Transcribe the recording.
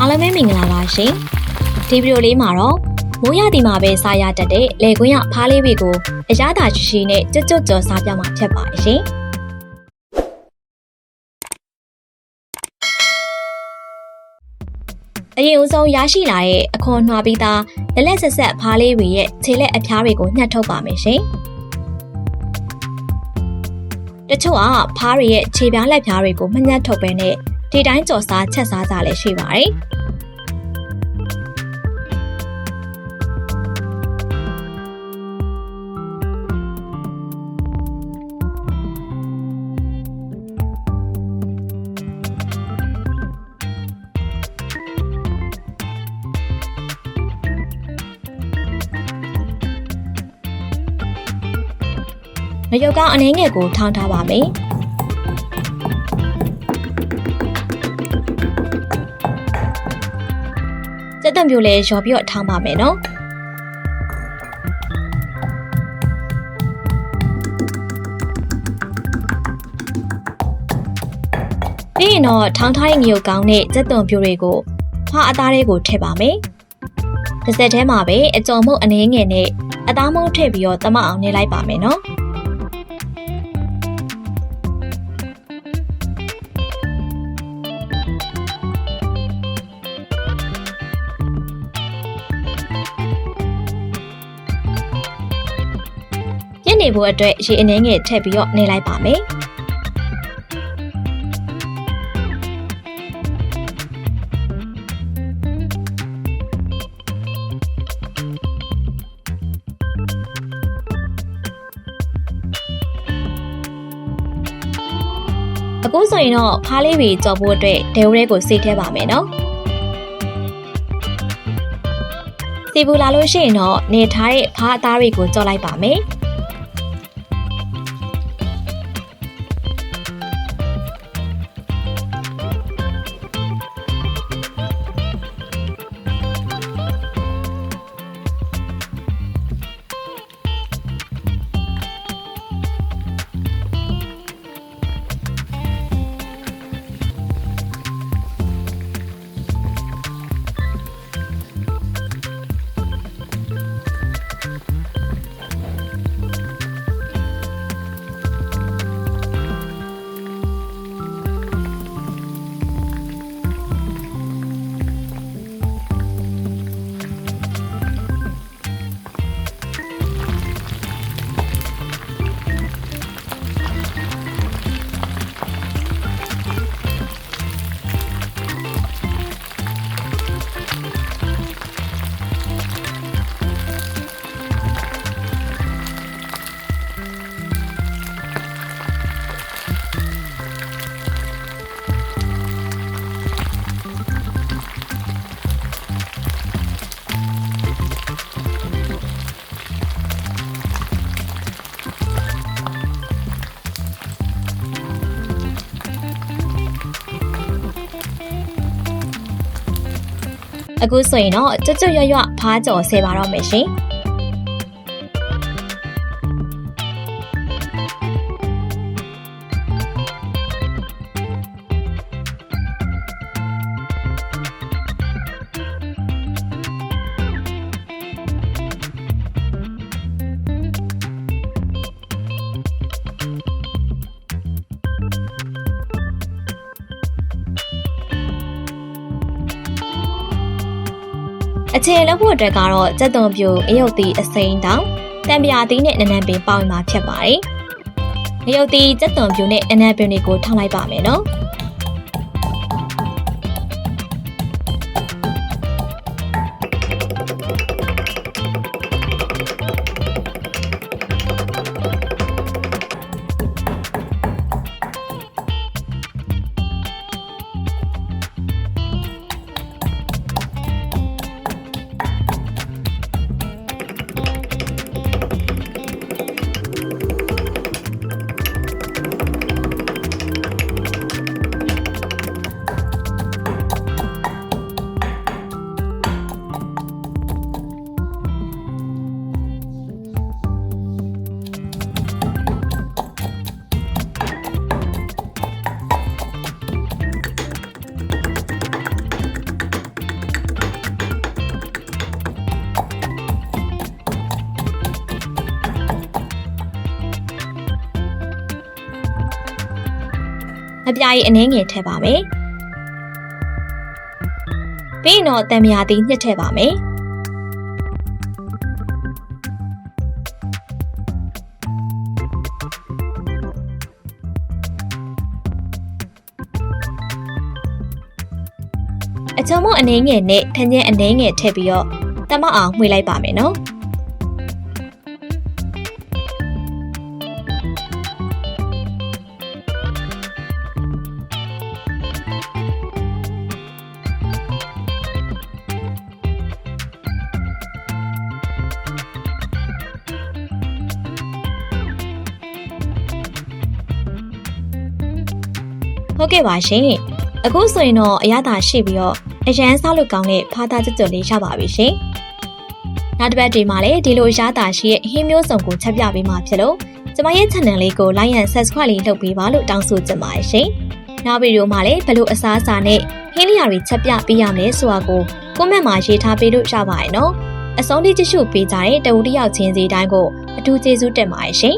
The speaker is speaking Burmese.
အားလုံးပဲမင်္ဂလာပါရှင်ဒီဗီဒီယိုလေးမှာတော့မိုးရသည်မှာပဲစားရတတ်တဲ့လေကွင်းရဖားလေးတွေကိုအရသာရှိရှိနဲ့ကြွတ်ကြွတ်ကြော်စားပြမှာဖြစ်ပါရှင်အရင်ဦးဆုံးရရှိလာတဲ့အခွန်နှွားပြီးသားလက်လက်ဆက်ဆက်ဖားလေးတွေရဲ့ခြေလက်အဖျားတွေကိုညှက်ထုတ်ပါမယ်ရှင်တချို့ကဖားတွေရဲ့ခြေပြားလက်ဖျားတွေကိုမညှက်ထုတ်ပဲနဲ့ ဒီတိုင်းကြော်စားချက်စားကြလည်းရှိပါတယ်။ငရုတ်ကောင်းအနှင်းငယ်ကိုထောင်းထားပါမယ်။ စက်တံပြိုလဲရော်ပြီးတော့ထောင်းပါမယ်နော်ပြီးရင်တော့ထောင်းထားတဲ့ငရုတ်ကောင်းနဲ့စက်တံပြိုတွေကိုဖားအသားလေးကိုထည့်ပါမယ်တစ်စက်ထဲမှာပဲအကြော်မုတ်အနှင်းငယ်နဲ့အသားမုတ်ထည့်ပြီးတော့တမအောင်နေလိုက်ပါမယ်နော် နေဖို့အတွက်ရေအနှင်းငယ်ထည့်ပြီးတော့နေလိုက်ပါမယ်အခုဆိုရင်တော့ဖားလေးတွေကြော်ဖို့အတွက်ဒဲဝရဲကိုစေးထဲပါမယ်နော်စီပူလာလို့ရှိရင်တော့နေထားတဲ့ဖားအသားတွေကိုကြော်လိုက်ပါမယ် အခုဆိုရင်တော့ကြွတ်ကြွတ်ရွရွဖားကြော်ဆဲပါတော့မယ်ရှင် အခြေလုပ်ဖို့အတွက်ကတော့စက်သွန်ပြူအယုတ်တီအစိမ်းတောင်တံပြာသီးနဲ့နနံပင်ပေါင်းမှာဖြစ်ပါတယ်။အယုတ်တီစက်သွန်ပြူနဲ့နနံပင်တွေကိုထောင်းလိုက်ပါမယ်နော်။ ပြားရည်အနှဲငယ်ထည့်ပါမယ်ပြီးရင်တော့တံမြာသီးညှစ်ထည့်ပါမယ်အချုံမအနှဲငယ်နဲ့ထန်းချင်းအနှဲငယ်ထည့်ပြီးတော့တမအောင်မှွေလိုက်ပါမယ်နော် ဟုတ်ကဲ့ပါရှင်အခုဆိုရင်တော့အရသာရှိပြီးတော့အရန်စားလို့ကောင်းတဲ့ဖားသားကြွကြွလေးရပါပြီရှင်နောက်တစ်ပတ်ဒီမှာလည်းဒီလိုအရသာရှိရဲ့ဟင်းမျိုးစုံကိုချက်ပြပေးမှာဖြစ်လို့ကျမရဲ့ channel လေးကို like and subscribe လေးလုပ်ပေးပါလို့တောင်းဆိုချင်ပါတယ်ရှင်နောက်ဗီဒီယိုမှာလည်းဘယ်လိုအစားအစာနဲ့ဟင်းလျာတွေချက်ပြပေးရမလဲဆိုတာကို comment မှာရေးထားပေးလို့ရပါတယ်နော်အဆုံးထိကြည့်ရှုပေးကြတဲ့တဝူတစ်ယောက်ချင်းစီတိုင်းကိုအထူးကျေးဇူးတင်ပါတယ်ရှင်